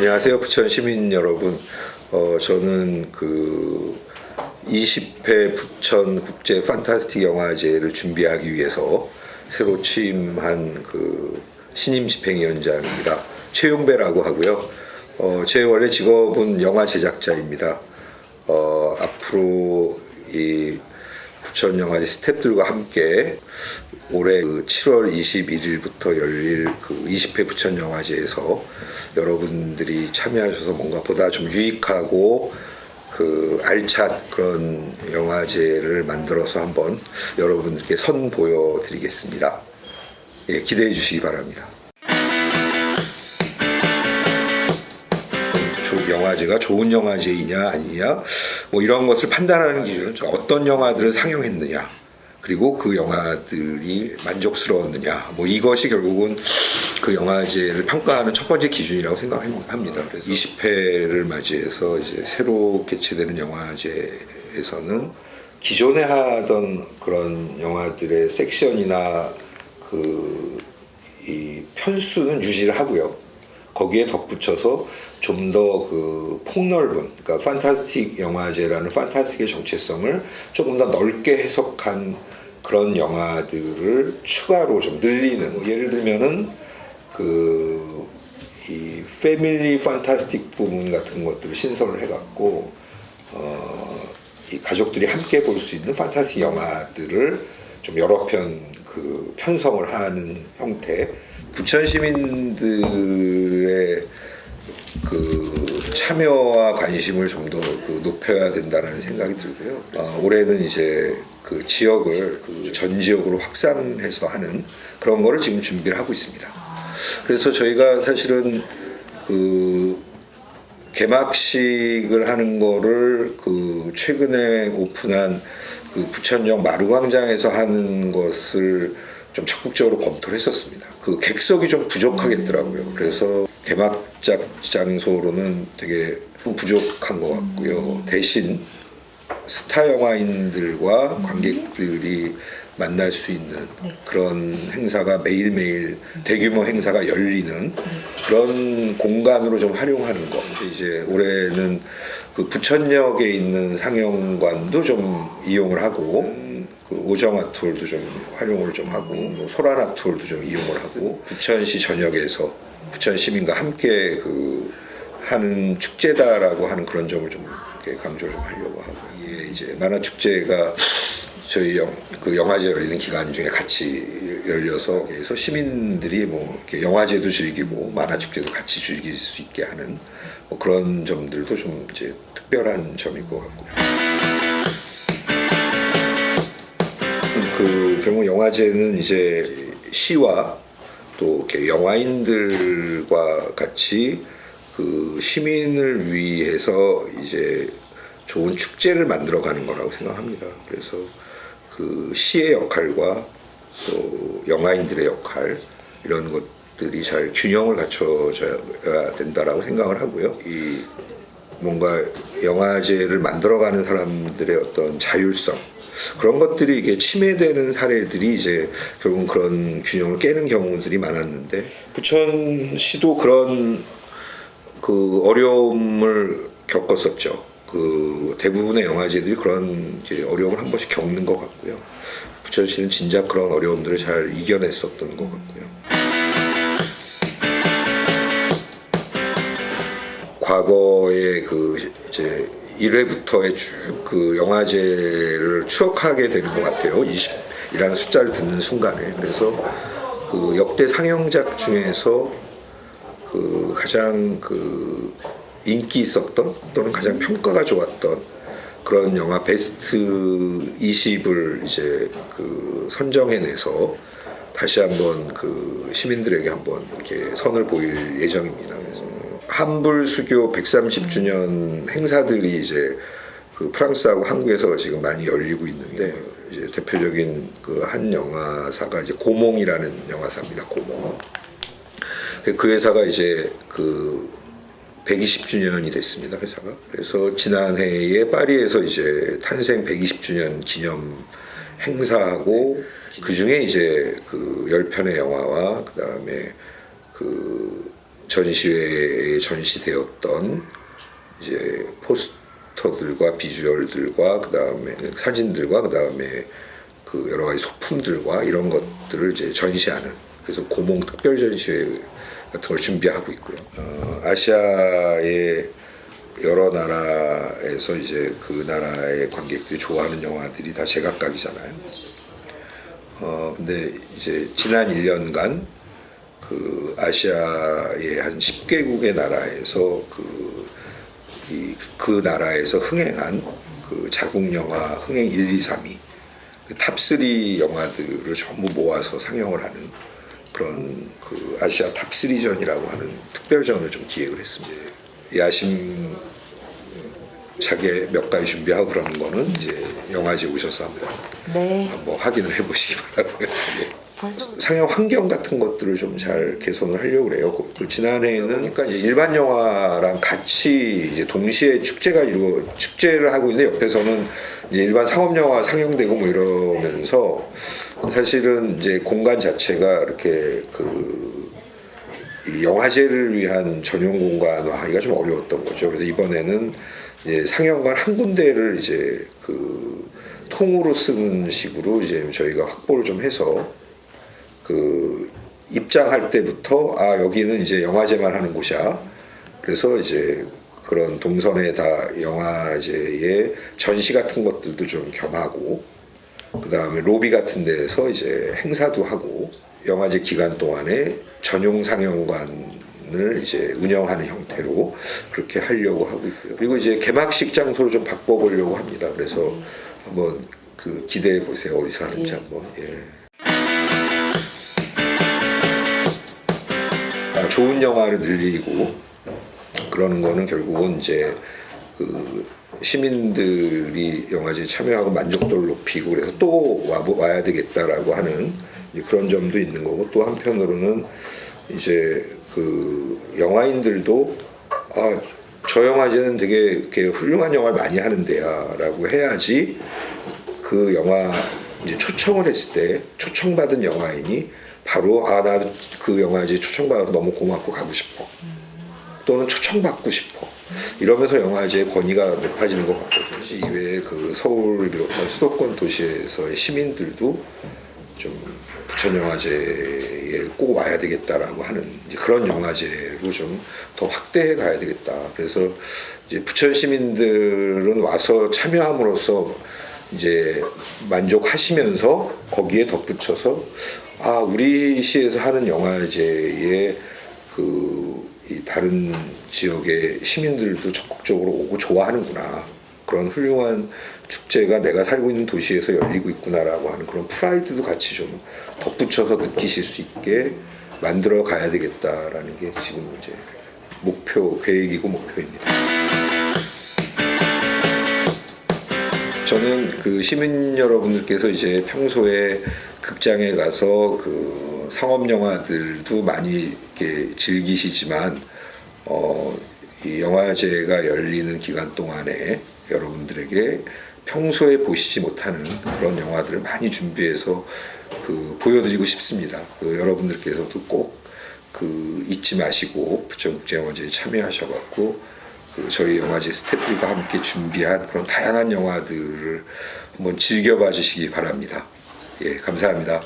안녕하세요, 부천 시민 여러분. 어, 저는 그 20회 부천 국제 판타스틱 영화제를 준비하기 위해서 새로 취임한 그 신임 집행위원장입니다. 최용배라고 하고요. 어, 제 원래 직업은 영화 제작자입니다. 어, 앞으로 이 부천 영화제 스태프들과 함께 올해 그 7월 21일부터 열릴 그 20회 부천 영화제에서 여러분들이 참여하셔서 뭔가 보다 좀 유익하고 그 알찬 그런 영화제를 만들어서 한번 여러분들께 선보여 드리겠습니다. 예, 기대해 주시기 바랍니다. 조- 영화제가 좋은 영화제이냐 아니냐 뭐 이런 것을 판단하는 기준은 어떤 영화들을 상영했느냐 그리고 그 영화들이 만족스러웠느냐 뭐 이것이 결국은 그 영화제를 평가하는 첫 번째 기준이라고 생각합니다. 그래서 20회를 맞이해서 이제 새로 개최되는 영화제에서는 기존에 하던 그런 영화들의 섹션이나 그 이 편수는 유지를 하고요. 거기에 덧붙여서 좀 더 그 폭넓은 그러니까 판타스틱 영화제라는 판타스틱의 정체성을 조금 더 넓게 해석한 그런 영화들을 추가로 좀 늘리는 뭐 예를 들면은 그 이 패밀리 판타스틱 부분 같은 것들을 신설을 해갖고 어 이 가족들이 함께 볼 수 있는 판타스틱 영화들을 좀 여러 편 그 편성을 하는 형태 부천 시민들의 그 참여와 관심을 좀 더 그 높여야 된다는 생각이 들고요. 어, 올해는 이제 그 지역을 그 전 지역으로 확산해서 하는 그런 거를 지금 준비를 하고 있습니다. 그래서 저희가 사실은 그 개막식을 하는 거를 그 최근에 오픈한 그 부천역 마루광장에서 하는 것을 좀 적극적으로 검토를 했었습니다. 그 객석이 좀 부족하겠더라고요. 그래서 개막작 장소로는 되게 부족한 것 같고요. 대신 스타 영화인들과 관객들이 만날 수 있는 그런 행사가 매일매일 대규모 행사가 열리는 그런 공간으로 좀 활용하는 거. 이제 올해는 그 부천역에 있는 상영관도 좀 이용을 하고 음, 그 오정아 톨도 좀 활용을 좀 하고 뭐 소라나 톨도 좀 이용을 하고. 부천시 전역에서 부천 시민과 함께 그 하는 축제다라고 하는 그런 점을 좀 이렇게 강조를 좀 하려고 하고. 이게 이제 만화 축제가 저희 영, 그 영화제 열리는 기간 중에 같이 열려서 그래서 시민들이 뭐 이렇게 영화제도 즐기고 만화 축제도 같이 즐길 수 있게 하는 뭐 그런 점들도 좀 이제 특별한 점일 것 같고요. 그 경우 영화제는 이제 시와 또 이렇게 영화인들과 같이 그 시민을 위해서 이제 좋은 축제를 만들어가는 거라고 생각합니다. 그래서 그 시의 역할과 또 영화인들의 역할 이런 것들이 잘 균형을 갖춰져야 된다라고 생각을 하고요. 이 뭔가 영화제를 만들어가는 사람들의 어떤 자율성 그런 것들이 이게 침해되는 사례들이 이제 결국은 그런 균형을 깨는 경우들이 많았는데 부천시도 그런 그 어려움을 겪었었죠. 그 대부분의 영화제들이 그런 어려움을 한 번씩 겪는 것 같고요. 부천 시는 진작 그런 어려움들을 잘 이겨냈었던 것 같고요. 과거의 그 이제 1회부터의 쭉 그 영화제를 추억하게 되는 것 같아요. 20이라는 숫자를 듣는 순간에. 그래서 그 역대 상영작 중에서 그 가장 그 인기 있었던 또는 가장 평가가 좋았던 그런 영화 베스트 20을 이제 그 선정해내서 다시 한번 그 시민들에게 한번 이렇게 선을 보일 예정입니다. 그래서 한불 수교 130주년 행사들이 이제 그 프랑스하고 한국에서 지금 많이 열리고 있는데 이제 대표적인 그 한 영화사가 이제 고몽이라는 영화사입니다. 고몽. 그 회사가 이제 그 120주년이 됐습니다 회사가. 그래서 지난해에 파리에서 이제 탄생 120주년 기념 행사하고 그 중에 이제 그 10편의 영화와 그 다음에 그 전시회에 전시되었던 이제 포스터들과 비주얼들과 그 다음에 사진들과 그 다음에 그 여러 가지 소품들과 이런 것들을 이제 전시하는 그래서 고몽 특별 전시회 같은 걸 준비하고 있고요. 어, 아시아의 여러 나라에서 이제 그 나라의 관객들이 좋아하는 영화들이 다 제각각이잖아요. 어 근데 이제 지난 1년간 그 아시아의 한 10개국의 나라에서 그, 이, 그 나라에서 흥행한 그 자국 영화 흥행 1, 2, 3위 그 탑3 영화들을 전부 모아서 상영을 하는 그런 그 아시아 탑3전이라고 하는 특별전을 좀 기획을 했습니다. 야심 차게 몇 가지 준비하고 그러는 거는 이제 영화제 오셔서 한번 네. 한번 확인을 해보시기 바라고요. 예. 상영 환경 같은 것들을 좀 잘 개선을 하려고 그래요. 그- 그 지난해에는 그러니까 일반 영화랑 같이 이제 동시에 축제가 이루어 축제를 하고 있는데 옆에서는 이제 일반 상업 영화 상영되고 뭐 이러면서 사실은 이제 공간 자체가 이렇게 그이 영화제를 위한 전용 공간화 하기가 좀 어려웠던 거죠. 그래서 이번에는 이제 상영관 한 군데를 이제 그 통으로 쓰는 식으로 이제 저희가 확보를 좀 해서 그 입장할 때부터 아 여기는 이제 영화제만 하는 곳이야. 그래서 이제 그런 동선에 다 영화제의 전시 같은 것들도 좀 겸하고 그 다음에 로비 같은 데서 이제 행사도 하고 영화제 기간 동안에 전용 상영관을 이제 운영하는 형태로 그렇게 하려고 하고 있고요. 그리고 이제 개막식 장소를 좀 바꿔보려고 합니다. 그래서 한번 그 기대해 보세요. 어디서 하는지 예. 한번. 예. 아, 좋은 영화를 늘리고 그러는 거는 결국은 이제 그 시민들이 영화제에 참여하고 만족도를 높이고 그래서 또 와, 와야 되겠다라고 하는 그런 점도 있는 거고 또 한편으로는 이제 그 영화인들도 아, 저 영화제는 되게 이렇게 훌륭한 영화를 많이 하는데야 라고 해야지 그 영화 이제 초청을 했을 때 초청받은 영화인이 바로 아 나도 그 영화제 초청받아서 너무 고맙고 가고 싶어. 또는 초청받고 싶어 이러면서 영화제의 권위가 높아지는 것 같거든요. 이외에 그 서울을 비롯한 수도권 도시에서의 시민들도 좀 부천 영화제에 꼭 와야 되겠다라고 하는 그런 영화제로 좀 더 확대해 가야 되겠다. 그래서 이제 부천 시민들은 와서 참여함으로써 이제 만족하시면서 거기에 덧붙여서 아 우리 시에서 하는 영화제에 그이 다른 지역의 시민들도 적극적으로 오고 좋아하는구나 그런 훌륭한 축제가 내가 살고 있는 도시에서 열리고 있구나라고 하는 그런 프라이드도 같이 좀 덧붙여서 느끼실 수 있게 만들어 가야 되겠다라는 게 지금 이제 목표 계획이고 목표입니다. 저는 그 시민 여러분들께서 이제 평소에 극장에 가서 그 상업 영화들도 많이 이렇게 즐기시지만 어, 이 영화제가 열리는 기간 동안에 여러분들에게 평소에 보시지 못하는 그런 영화들을 많이 준비해서 그 보여드리고 싶습니다. 그 여러분들께서도 꼭 그 잊지 마시고 부천국제영화제에 참여하셔갖고 그 저희 영화제 스태프들과 함께 준비한 그런 다양한 영화들을 한번 즐겨봐 주시기 바랍니다. 예, 감사합니다.